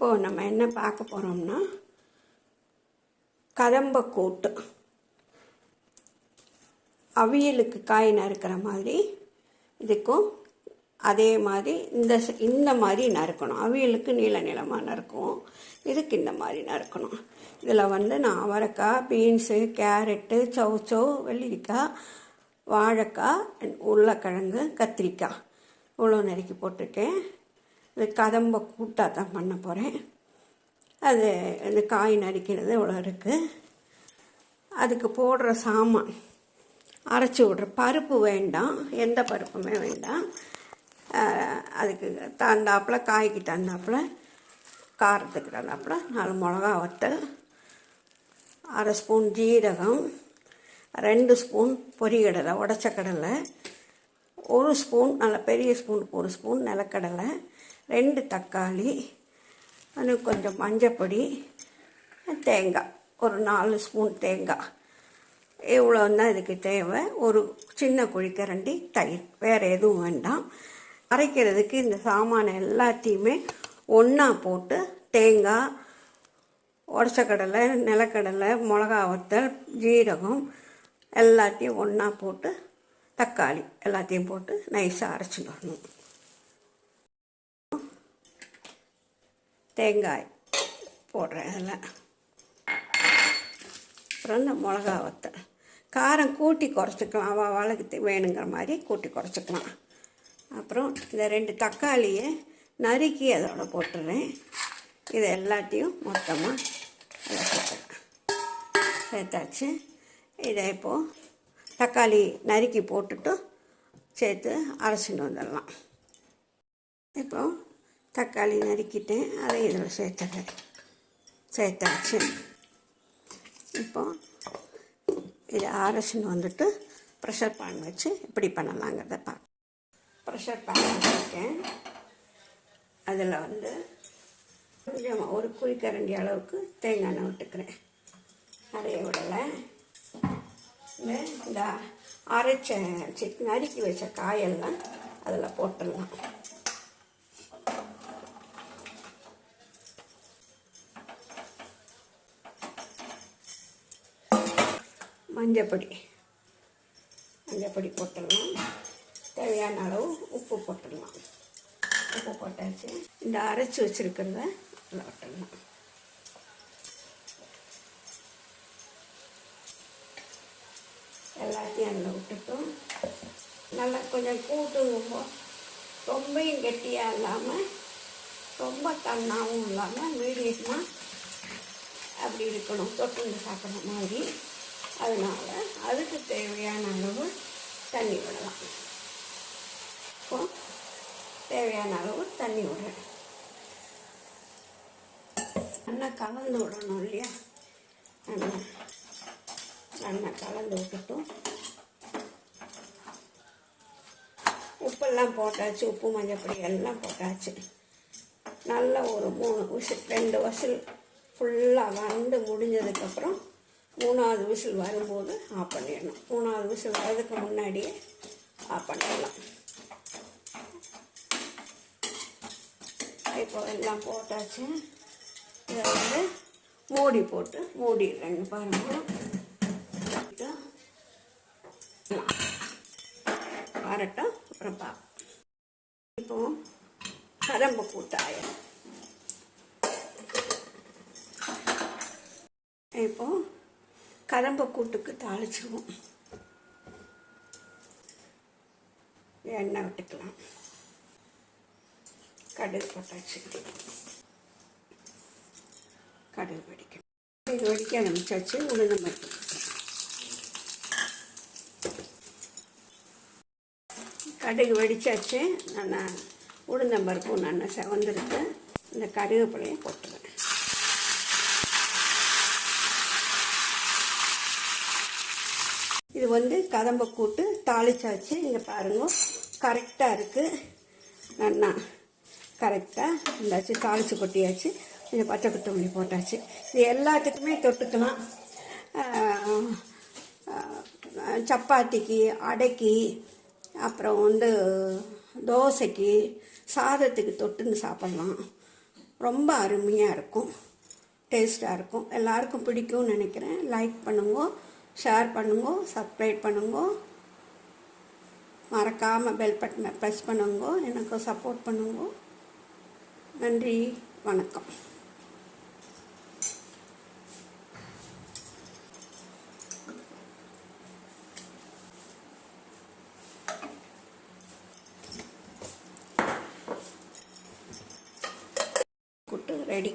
இப்போது நம்ம என்ன பார்க்க போகிறோம்னா கதம்ப கூட்டு அவியலுக்கு காய் நறுக்கிற மாதிரி இதுக்கும் அதே மாதிரி இந்த இந்த மாதிரி நறுக்கணும். அவியலுக்கு நீள நீளமாக நறுக்கும் இதுக்கு இந்த மாதிரி நறுக்கணும். இதில் வந்து நான் அவரைக்காய் பீன்ஸு கேரட்டு சௌச்சௌ வெள்ளரிக்காய் வாழைக்காய் உருளைக்கிழங்கு கத்திரிக்காய். இவ்வளோ நறுக்கி போட்டிருக்கேன். இது கதம்ப கூட்டாக தான் பண்ண போகிறேன் அது இந்த காய் நறுக்கிறது இவ்வளோ இருக்குது அதுக்கு போடுற சாமான் அரைச்சி விட்ற பருப்பு வேண்டாம் எந்த பருப்புமே வேண்டாம். அதுக்கு தந்தாப்பில் காய்க்கு தந்தாப்பில் காரத்துக்கு தந்தாப்புல நாலு மிளகா வத்தல் அரை ஸ்பூன் ஜீரகம் ரெண்டு ஸ்பூன் பொரிகடலை உடச்ச கடலை ஒரு ஸ்பூன் நல்ல பெரிய ஸ்பூனுக்கு ஒரு ஸ்பூன் நிலக்கடலை ரெண்டு தக்காளி அது கொஞ்சம் மஞ்சப்பொடி தேங்காய் ஒரு நாலு ஸ்பூன் தேங்காய். இவ்வளோ தான் இதுக்கு தேவை? ஒரு சின்ன குழிக்கரண்டி தயிர். வேறு எதுவும் வேண்டாம். அரைக்கிறதுக்கு இந்த சாமான எல்லாத்தையுமே ஒன்றா போட்டு தேங்காய் உடச்சக்கடலை நிலக்கடலை மிளகா வத்தல் ஜீரகம் எல்லாத்தையும் ஒன்றா போட்டு தக்காளி எல்லாத்தையும் போட்டு நைஸாக அரைச்சிட்டு வரணும் தேங்காய் போடுறேன் அதில் அப்புறம் இந்த மிளகா வத்தல் காரம் கூட்டி குறைச்சிக்கலாம் அவள் அவளுக்கு வேணுங்கிற மாதிரி கூட்டி குறைச்சிக்கலாம் அப்புறம் இந்த ரெண்டு தக்காளியை நறுக்கி அதோட போட்டுடுறேன் இது எல்லாத்தையும் மொத்தமாக அதில் சேர்த்தாச்சு இதை இப்போது தக்காளி நறுக்கி போட்டுட்டு சேர்த்து அரைச்சிட்டு வந்துடலாம். இப்போ தக்காளி நறுக்கிட்டேன் அதை இதில் சேர்த்துறேன் சேர்த்தாச்சு. இப்போ இதை அரைச்சின்னு வந்துட்டு ப்ரெஷர் பேன் வச்சு இப்படி பண்ணலாங்கிறத பார்க்க ப்ரெஷர் பேன் வச்சுருக்கேன். அதில் வந்து கொஞ்சம் ஒரு குழிக்கரண்டி அளவுக்கு தேங்காய் எண்ணெய் விட்டுக்கிறேன். நிறைய விடலை. இந்த இந்த அரைச்ச சி- நறுக்கி வச்ச காயெல்லாம் அதில் போட்டுடலாம். மஞ்சப்பொடி மஞ்சப்பொடி போட்டுடலாம். தேவையான அளவு உப்பு போட்டுடலாம். உப்பு போட்டாச்சு. இந்த அரைச்சி வச்சுருக்கிறத அதில் விட்டுடலாம் எல்லாத்தையும் அதில் விட்டுட்டோம் நல்லா கொஞ்சம் கூட்டுங்கும்போ ரொம்பையும் கெட்டியாக இல்லாமல் ரொம்ப தன்னாகவும் இல்லாமல் மீடியமாக அப்படி இருக்கணும். தொட்டுண்டு சாப்பிட்ற மாதிரி. அதனால் அதுக்கு தேவையான அளவு தண்ணி விடலாம். இப்போ தேவையான அளவு தண்ணி விடுறேன் நல்லா கலந்து விடணும் இல்லையா? நல்லா கலந்து உப்பெல்லாம் போட்டாச்சு உப்பு மஞ்சப்பொடி எல்லாம் போட்டாச்சு. நல்ல ஒரு மூணு விசில் ரெண்டு விசில் ஃபுல்லாக வந்து முடிஞ்சதுக்கப்புறம் மூணாவது விசில் வரும்போது ஆஃப் பண்ணிடணும். மூணாவது விசில் வர்றதுக்கு முன்னாடியே ஆஃப் பண்ணிடலாம். இப்போ எல்லாம் போட்டாச்சு. இதை வந்து மூடி போட்டு மூடிடுறேங்க பாருங்கள் வரட்டும் அப்புறம் பார்ப்போம் இப்போ கரம்பு கூட்டாய. இப்போ கரம்பு கூட்டுக்கு தாளிச்சிருவோம். எண்ணெய் விட்டுக்கலாம். கடுகு போட்டாச்சு கடுகு வெடிக்கணும். இது வெடிக்க ஆரம்பிச்சாச்சு உளுந்தம் பருப்பு கடுகு வெடிச்சாச்சு. நான் உளுந்தம்பருப்பும் நான் செவந்திருக்கு இந்த கருவேப்பிலையும் போட்டுருவேன். இது வந்து கதம்ப கூட்டு தாளிச்சாச்சு. இங்கே பாருங்க கரெக்டாக இருக்குது நல்லா கரெக்டாக இருந்தாச்சு தாளிச்சு கொட்டியாச்சு. கொஞ்சம் பச்சை கொத்தமல்லி போட்டாச்சு. இது எல்லாத்துக்குமே தொட்டுக்கலாம். சப்பாத்திக்கு அடைக்கு அப்புறம் வந்து தோசைக்கு சாதத்துக்கு தொட்டுன்னு சாப்பிட்லாம். ரொம்ப அருமையாக இருக்கும். டேஸ்ட்டாக இருக்கும். எல்லாருக்கும் பிடிக்கும்னு நினைக்கிறேன். லைக் பண்ணுங்க ஷேர் பண்ணுங்க சப்ஸ்கிரைப் பண்ணுங்க. மறக்காமல் பெல் பட்டனை ப்ரெஸ் பண்ணுங்க. எனக்கு சப்போர்ட் பண்ணுங்க. நன்றி வணக்கம். கூட்டு ரெடி